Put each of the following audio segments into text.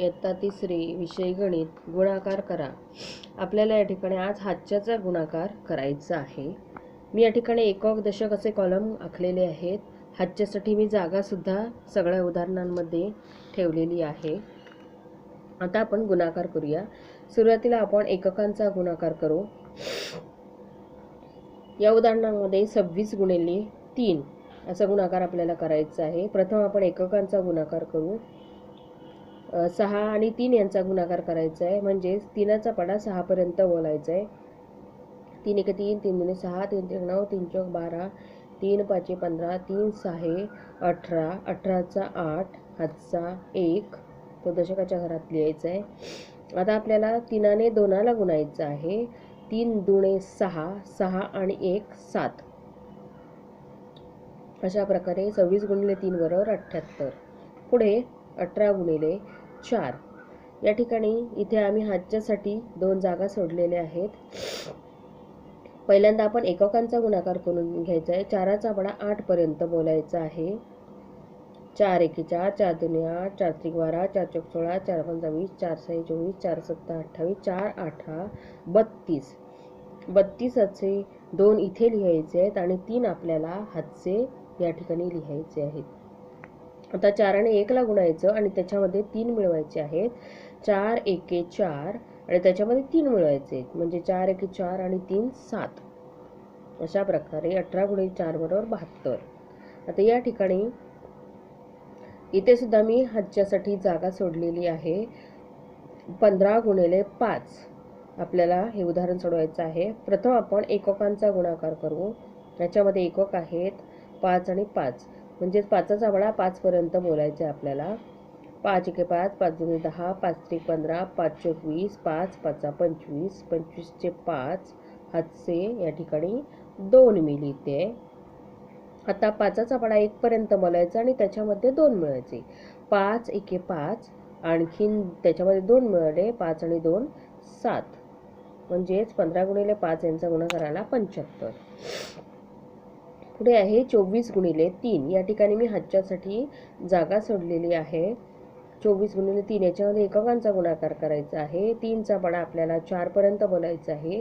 इयत्ता तिसरी विषय गणित गुणाकार करा. आपल्याला या ठिकाणी आज हातच्याचा गुणाकार करायचा आहे. मी या ठिकाणी एकक दशक असे कॉलम आखलेले आहेत. हातच्यासाठी मी जागासुद्धा सगळ्या उदाहरणांमध्ये ठेवलेली आहे. आता आपण गुणाकार करूया. सुरुवातीला आपण एककांचा गुणाकार करू. या उदाहरणामध्ये सव्वीस गुणिले तीन असा गुणाकार आपल्याला करायचा आहे. प्रथम आपण एककांचा गुणाकार करू. सहा आणि तीन यांचा गुणाकार करायचा आहे म्हणजेच तिनाचा पाडा सहापर्यंत बोलायचा आहे तीन एक तीन तीन दोन सहा तीन तीन नऊ तीन चौक बारा तीन पाचशे पंधरा तीन सहा अठरा अठराचा आठ हातचा एक. तो दशकाच्या घरात लिहायचा आहे आता आपल्याला तिनाने दोनाला गुणायचं आहे. तीन दुणे सहा सहा आणि एक सात. अशा प्रकारे सव्वीस गुणिले तीन बरोबर अठ्ठ्याहत्तर. पुढे अठरा गुणिले चार. या ठिकाणी इथे आम्ही हातच्यासाठी दोन जागा सोडलेल्या आहेत. पहिल्यांदा आपण एककांचा गुणाकार करून घ्यायचा आहे चाराचा बडा आठपर्यंत बोलायचा आहे. चार एके चार चार दोन्ही आठ चार त्रिक बारा चार चौक सोळा चार पंचा वीस चार सहा चोवीस चार सत्ता अठ्ठावीस चार अठरा बत्तीस. बत्तीसाचे दोन इथे लिहायचे आहेत आणि तीन आपल्याला हातचे या ठिकाणी लिहायचे आहेत. आता चार आणि एकला गुणायचं आणि त्याच्यामध्ये तीन मिळवायचे आहेत. चार एके चार आणि त्याच्यामध्ये तीन मिळवायचे आहेत. म्हणजे चार एके चार आणि तीन सात. अशा प्रकारे अठरा गुणे चार बरोबर बहात्तर. आता या ठिकाणी इथे सुद्धा मी हातच्यासाठी जागा सोडलेली आहे. पंधरा गुणिले पाच. आपल्याला हे उदाहरण सोडवायचं आहे. प्रथम आपण एककांचा गुणाकार करू. याच्यामध्ये एकक आहेत पाच आणि पाच. म्हणजेच पाचाचा वडा पाचपर्यंत बोलायचं आहे आपल्याला. पाच एके पाच पाच दोन दहा पाच ते पंधरा पाच चोवीस वीस पाच पाचा पंचवीस पंचवीसचे पाच हातचे या ठिकाणी दोन मी लिहिते आता पाचाचा पडा एकपर्यंत बोलायचा आणि त्याच्यामध्ये दोन मिळायचे. पाच एके पाच आणखीन त्याच्यामध्ये दोन मिळाले पाच आणि दोन सात. म्हणजेच पंधरा गुणिले पाच यांचा गुणाकार आला पंच्याहत्तर. पुढे आहे चोवीस गुणिले तीन. या ठिकाणी मी हातच्यासाठी जागा सोडलेली आहे. चोवीस गुणिले तीन. याच्यामध्ये एककांचा गुणाकार करायचा आहे. तीनचा पाडा आपल्याला चारपर्यंत बोलायचा आहे.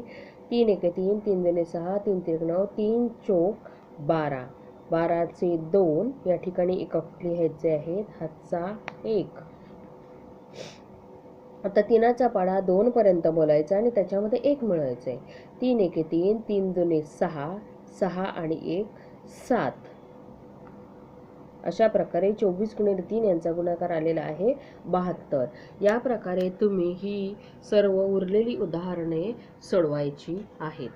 तीन एके तीन तीन दोन्ही सहा तीन तीन नऊ तीन चोक बारा. बाराचे दोन या ठिकाणी एकक लिहायचे आहेत. हातचा एक. आता तीनाचा पाडा दोनपर्यंत बोलायचा आणि त्याच्यामध्ये एक मिळवायचं आहे. तीन एके तीन तीन दोन्ही सहा सहा आणि एक. सात. अशा प्रकारे चोवीस गुणिले तीन यांचा गुणाकार आलेला आहे. बहात्तर. या प्रकारे तुम्ही ही सर्व उरलेली उदाहरणे सोडवायची आहेत.